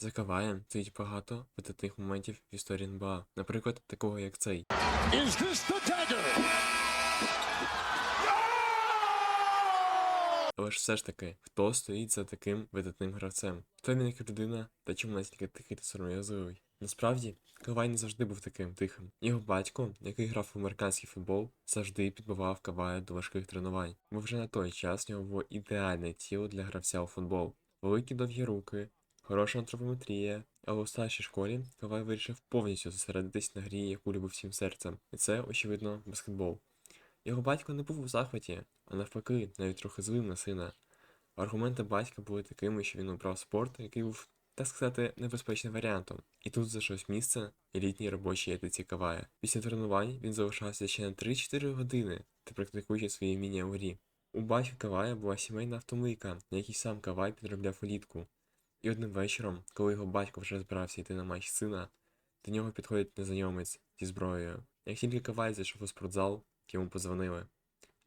За Каваєм стоїть багато видатних моментів в історії НБА, наприклад, такого як цей. Is this the dagger? Але ж все ж таки, хто стоїть за таким видатним гравцем? Хто він як людина та чому настільки тихий та сором'язливий? Насправді, Кавай не завжди був таким тихим. Його батько, який грав в американський футбол, завжди підбивав Кавая до важких тренувань, бо вже на той час в нього було ідеальне тіло для гравця у футбол. Великі довгі руки, хороша антропометрія, але у старшій школі Кавай вирішив повністю зосередитись на грі, яку любив всім серцем. І це, очевидно, баскетбол. Його батько не був у захваті, а навпаки, навіть трохи злив на сина. Аргументи батька були такими, що він обрав спорт, який був, так сказати, небезпечним варіантом. І тут знайшлось місце елітній робочій етиці Кавая. Після тренувань він залишався ще на 3-4 години та практикуючи свої вміння у грі. У батька Кавая була сімейна автомийка, на якій сам Кавай підробляв улітку. І одним вечором, коли його батько вже збирався йти на матч сина, до нього підходить незнайомець зі зброєю. Як тільки Кавай зайшов у спортзал, йому позвонили.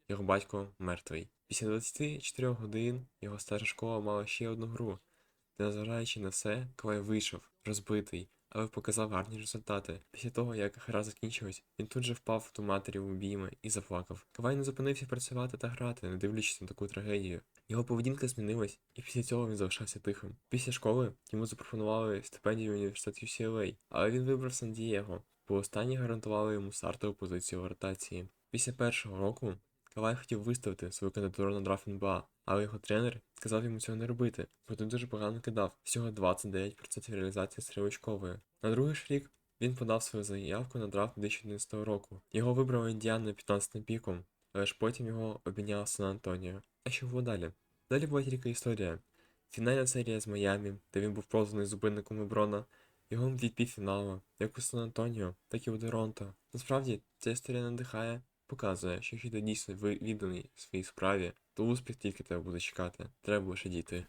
Його батько мертвий. Після 24 годин його старша школа мала ще одну гру, де, незважаючи на все, Кавай вийшов, розбитий, але показав гарні результати. Після того, як гра закінчилась, він тут же впав до матері в обійми і заплакав. Кавай не зупинився працювати та грати, не дивлячись на таку трагедію. Його поведінка змінилась, і після цього він залишався тихим. Після школи йому запропонували стипендію в університет UCLA, але він вибрав Сан-Дієго, бо останні гарантували йому стартову позицію в ротації. Після першого року Кавай хотів виставити свою кандидатуру на драфт НБА, але його тренер сказав йому цього не робити, бо він дуже погано кидав, всього 29% реалізації стрілочкової. На другий ж рік він подав свою заявку на драфт 2011 року. Його вибрали Індіана 15 піком, але ж потім його обміняв Сан Антоніо. А що було далі? Далі була тільки історія. Фінальна серія з Майамі, де він був прозваний зупинником Леброна, його MVP фіналу, як у Сан Антоніо, так і у Торонто. Насправді, ця історія надихає, показує, що якщо ти дійсно відданий своїй справі, то успіх тільки тебе буде чекати. Треба лише дійти.